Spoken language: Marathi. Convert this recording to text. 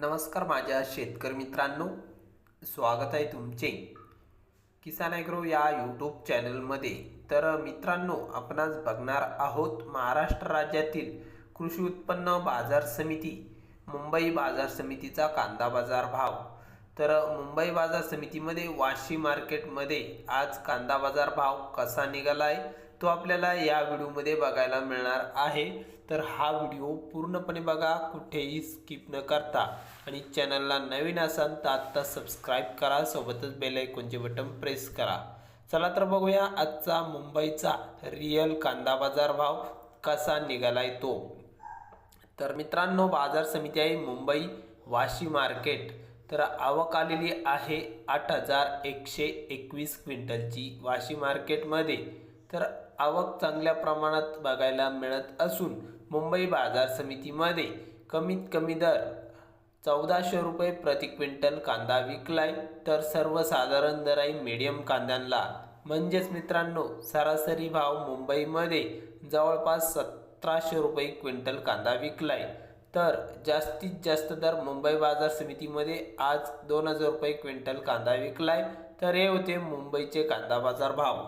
नमस्कार माझ्या शेतकरी मित्रांनो. स्वागत आहे तुमचे. किसान ॲग्रो या यूट्यूब चॅनलमध्ये. तर मित्रांनो आपण आज बघणार आहोत महाराष्ट्र राज्यातील कृषी उत्पन्न बाजार समिती मुंबई बाजार समितीचा कांदा बाजार भाव. तर मुंबई बाजार समितीमध्ये वाशी मार्केटमध्ये आज कांदा बाजार भाव कसा निघाला आहे तो आपल्याला या व्हिडिओमध्ये बघायला मिळणार आहे. तर हा व्हिडिओ पूर्णपणे बघा कुठेही स्किप न करता. आणि चॅनलला नवीन असाल तर आत्ता सबस्क्राईब करा सोबतच बेलायकॉनचे बटन प्रेस करा. चला तर बघूया आजचा मुंबईचा रिअल कांदा बाजार भाव कसा निघालाय तो. तर मित्रांनो बाजार समिती आहे मुंबई वाशी मार्केट. तर आवक आलेली आहे आठ हजार एकशे एकवीस क्विंटलची वाशी मार्केटमध्ये. तर आवक चांगल्या प्रमाणात बघायला मिळत असून मुंबई बाजार समितीमध्ये कमीत कमी दर चौदाशे रुपये प्रति क्विंटल कांदा विकलाय. तर सर्वसाधारण दराई मीडियम कांद्यांना म्हणजेच मित्रांनो सरासरी भाव मुंबईमध्ये जवळपास सतराशे रुपये क्विंटल कांदा विकलाय. तर जास्तीत जास्त दर मुंबई बाजार समितीमध्ये आज दोन हजार रुपये क्विंटल कांदा विकलाय. तर हे होते मुंबईचे कांदा बाजार भाव.